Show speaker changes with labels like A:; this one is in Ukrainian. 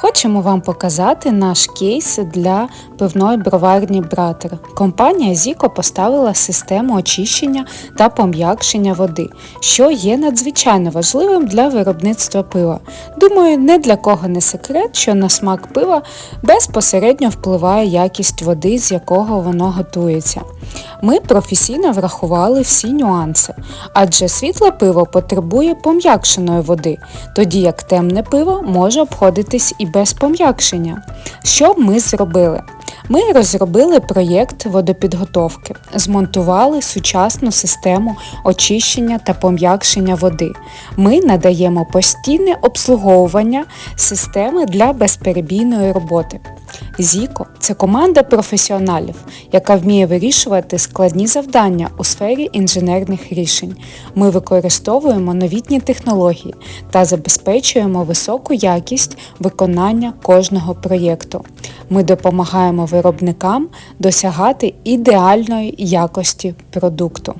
A: Хочемо вам показати наш кейс для пивної броварні Братер. Компанія Зіко поставила систему очищення та пом'якшення води, що є надзвичайно важливим для виробництва пива. Думаю, не для кого не секрет, що на смак пива безпосередньо впливає якість води, з якого воно готується. Ми професійно врахували всі нюанси, адже світле пиво потребує пом'якшеної води, тоді як темне пиво може обходитись і без пом'якшення. Що ми зробили? Ми розробили проєкт водопідготовки, змонтували сучасну систему очищення та пом'якшення води. Ми надаємо постійне обслуговування системи для безперебійної роботи. Зіко це команда професіоналів, яка вміє вирішувати складні завдання у сфері інженерних рішень. Ми використовуємо новітні технології та забезпечуємо високу якість виконання кожного проєкту. Ми допомагаємо виробникам досягати ідеальної якості продукту.